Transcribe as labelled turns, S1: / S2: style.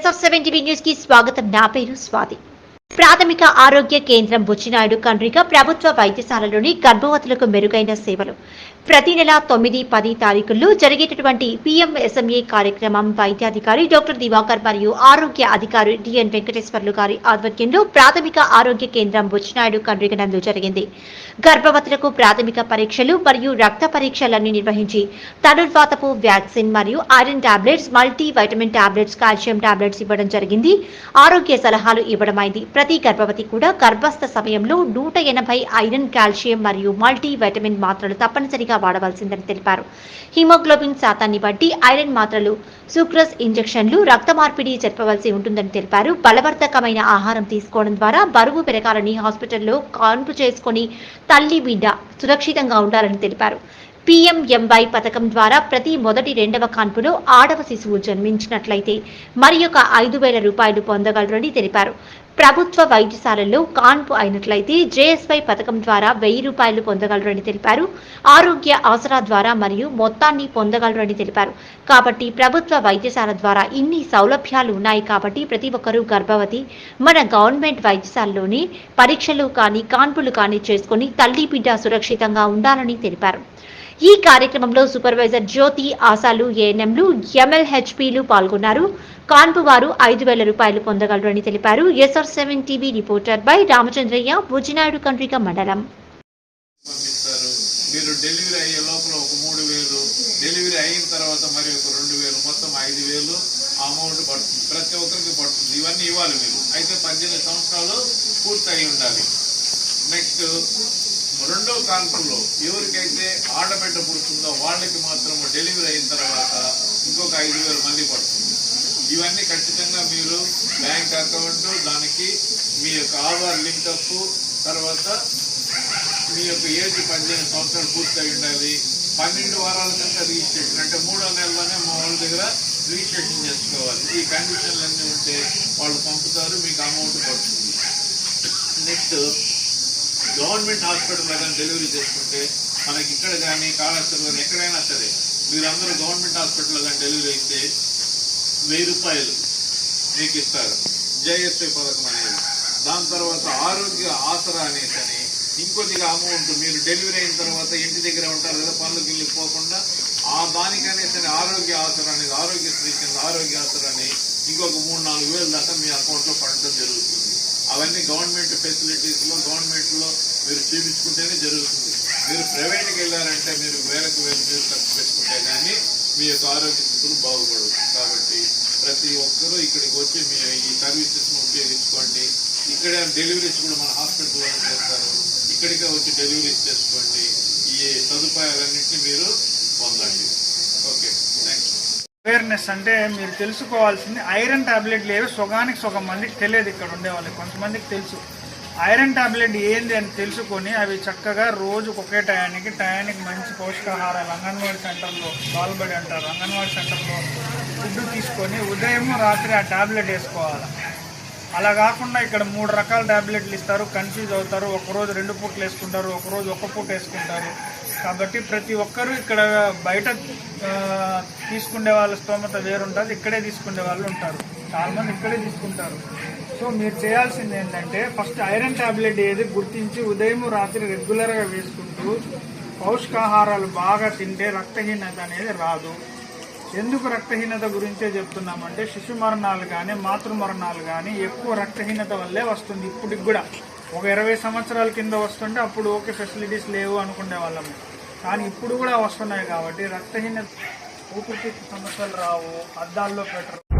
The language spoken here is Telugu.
S1: ఎస్ఆర్ సెవెన్ టీవీ న్యూస్ కి స్వాగతం నా పేరు స్వాతి ప్రాథమిక ఆరోగ్య కేంద్రం బుచ్చినాయుడు కండ్రిక ప్రభుత్వ వైద్యశాలలోని గర్భవతులకు మెరుగైన సేవలు. ప్రతి నెల తొమ్మిది పది తారీఖుల్లో జరిగేటటువంటి పిఎంఎస్ఎంఏ కార్యక్రమం వైద్యాధికారి డాక్టర్ దివాకర్ మరియు ఆరోగ్య అధికారి డిఎన్ వెంకటేశ్వర్లు గారి ఆధ్వర్యంలో ప్రాథమిక ఆరోగ్య కేంద్రం బుచ్చినాయుడు కండ్రిక నందు జరిగింది. గర్భవతులకు ప్రాథమిక పరీక్షలు మరియు రక్త పరీక్షలన్నీ నిర్వహించి తనుర్వాతపు వ్యాక్సిన్ మరియు iron tablets multi vitamin tablets calcium tablets ఇవ్వడం జరిగింది. ఆరోగ్య సలహాలు ఇవ్వడమైంది. ప్రతి గర్భవతి కూడా గర్భస్థ సమయంలో నూట ఎనభై ఐరన్ కాల్షియం మరియు మల్టీ వైటమిన్ మాత్రలు తప్పనిసరిగా వాడవలసిందని తెలిపారు. హిమోగ్లోబిన్ శాతాన్ని బట్టి ఐరన్ మాత్రలు సూక్రస్ ఇంజెక్షన్లు రక్త మార్పిడి జరపవలసి ఉంటుందని తెలిపారు. బలవర్ధకమైన ఆహారం తీసుకోవడం ద్వారా బరువు పెరగాలని హాస్పిటల్లో కాన్పు చేసుకొని తల్లి బిడ్డ సురక్షితంగా ఉండాలని తెలిపారు. పిఎంఎంవై పథకం ద్వారా ప్రతి మొదటి రెండవ కాన్పులో ఆడవ శిశువు జన్మించినట్లయితే మరి ఒక ఐదు వేల రూపాయలు పొందగలరని తెలిపారు. ప్రభుత్వ వైద్యశాలల్లో కాన్పు అయినట్లయితే జేఎస్వై పథకం ద్వారా వెయ్యి రూపాయలు పొందగలరని తెలిపారు. ఆరోగ్య ఆసరా ద్వారా మరియు మొత్తాన్ని పొందగలరని తెలిపారు. కాబట్టి ప్రభుత్వ వైద్యశాల ద్వారా ఇన్ని సౌలభ్యాలు ఉన్నాయి కాబట్టి ప్రతి ఒక్కరూ గర్భవతి. మన గవర్నమెంట్ వైద్యశాలలోని పరీక్షలు కానీ కాన్పులు కానీ చేసుకొని తల్లి బిడ్డ సురక్షితంగా ఉండాలని తెలిపారు. ఈ కార్యక్రమంలో సూపర్వైజర్ జ్యోతి ఆశాలు ఏఎన్ఎంలు ఎంఎల్హెచ్పిలు పాల్గొన్నారు. కాన్పు వారు ఐదు వేల రూపాయలు పొందగలరని తెలిపారు. SR seven TV reporter by Ramachandraiah Buchinaidu Kandriga మండలం.
S2: పంపిస్తారు మీరు డెలివరీ అయ్యే లోపల ఒక మూడు వేలు డెలివరీ అయిన తర్వాత మరి ఒక రెండు వేలు మొత్తం ఐదు వేలు అమౌంట్ పడుతుంది. ప్రతి ఒక్కరికి పడుతుంది. ఇవన్నీ ఇవ్వాలి మీరు. అయితే పద్దెనిమిది సంవత్సరాలు పూర్తయి ఉండాలి. నెక్స్ట్ రెండో కాన్పులో ఎవరికైతే ఆడబిడ్డ పుడుతుందో వాళ్ళకి మాత్రం డెలివరీ అయిన తర్వాత ఇంకొక ఐదు వేలు మళ్ళీ పడుతుంది. ఇవన్నీ ఖచ్చితంగా మీరు బ్యాంక్ అకౌంట్ దానికి మీ యొక్క ఆధార్ లింకప్ తర్వాత మీ యొక్క ఏజ్ పద్దెనిమిది సంవత్సరాలు పూర్తయి ఉండాలి. పన్నెండు వారాల కనుక రిజిస్ట్రేషన్ అంటే మూడో నెలలోనే మా వాళ్ళ దగ్గర రిజిస్ట్రేషన్ చేసుకోవాలి. ఈ కండిషన్లు అన్నీ ఉంటే వాళ్ళు పంపుతారు మీకు అమౌంట్ పడుతుంది. నెక్స్ట్ గవర్నమెంట్ హాస్పిటల్ కానీ డెలివరీ చేసుకుంటే మనకి ఇక్కడ కానీ కాళేశ్వరం కానీ ఎక్కడైనా సరే మీరందరూ గవర్నమెంట్ హాస్పిటల్లో కానీ డెలివరీ అయితే వెయ్యి రూపాయలు మీకు ఇస్తారు. జేఎస్ఐ పథకం అనేది. దాని తర్వాత ఆరోగ్య ఆసరా అనేసి అని ఇంకొద్దిగా అమౌంట్ మీరు డెలివరీ అయిన తర్వాత ఇంటి దగ్గర ఉంటారు కదా పనులకు వెళ్ళి పోకుండా ఆ దానికనేసి అని ఆరోగ్య ఆసరా అనేది ఆరోగ్యశ్రీ కింద ఆరోగ్య ఆసరాని ఇంకొక మూడు నాలుగు వేలు దాకా మీ అకౌంట్లో పడటం జరుగుతుంది. అవన్నీ గవర్నమెంట్ ఫెసిలిటీస్లో గవర్నమెంట్లో మీరు చూపించుకుంటేనే జరుగుతుంది. మీరు ప్రైవేట్కి వెళ్ళారంటే మీరు వేలకు వేలు మీరు ఖర్చు పెట్టుకుంటే కానీ మీ యొక్క ఆరోగ్య స్థితులు బాగుంటుంది. ప్రతి ఒక్కరూ ఇక్కడికి వచ్చి మీ ఈ సర్వీసెస్ను ఉపయోగించుకోండి. ఇక్కడ డెలివరీస్ కూడా మన హాస్పిటల్లో చేస్తారు. ఇక్కడికే వచ్చి డెలివరీస్ చేసుకోండి. ఈ సదుపాయాలన్నింటినీ మీరు పొందండి. ఓకే థ్యాంక్ యూ
S3: అవేర్నెస్ అంటే మీరు తెలుసుకోవాల్సింది ఐరన్ టాబ్లెట్ లేవు సొగానికి సగం మందికి తెలియదు ఇక్కడ ఉండే వాళ్ళకి. కొంతమందికి తెలుసు. ఐరన్ టాబ్లెట్ ఏంది అని తెలుసుకొని అవి చక్కగా రోజుకు ఒకే టయానికి టయానికి మంచి పోషకాహారాలు అంగన్వాడీ సెంటర్లో బాల్బడి అంటారు అంగన్వాడీ సెంటర్లో ఫుడ్ తీసుకొని ఉదయం రాత్రి ఆ టాబ్లెట్ వేసుకోవాలి. అలా కాకుండా ఇక్కడ మూడు రకాల టాబ్లెట్లు ఇస్తారు కన్ఫ్యూజ్ అవుతారు ఒకరోజు రెండు పూటలు వేసుకుంటారు ఒకరోజు ఒక్క పూట వేసుకుంటారు. కాబట్టి ప్రతి ఒక్కరూ ఇక్కడ బయట తీసుకునే వాళ్ళ స్తోమత వేరుంటుంది ఇక్కడే తీసుకునే వాళ్ళు ఉంటారు. చాలా మంది ఇక్కడే తీసుకుంటారు. సో మీరు చేయాల్సింది ఏంటంటే ఫస్ట్ ఐరన్ టాబ్లెట్ ఏది గుర్తించి ఉదయం రాత్రి రెగ్యులర్గా వేసుకుంటూ పౌష్కాహారాలు బాగా తింటే రక్తహీనత అనేది రాదు. ఎందుకు రక్తహీనత గురించే చెప్తున్నామంటే శిశు మరణాలు కానీ మాతృ మరణాలు కానీ ఎక్కువ రక్తహీనత వల్లే వస్తుంది. ఇప్పటికి కూడా ఒక ఇరవై సంవత్సరాల కింద వస్తుంటే అప్పుడు ఓకే ఫెసిలిటీస్ లేవు అనుకునే వాళ్ళము కానీ ఇప్పుడు కూడా వస్తున్నాయి కాబట్టి రక్తహీనత ఊపిరితిత్తు సమస్యలు రావు అద్దాల్లో పెట్టరు.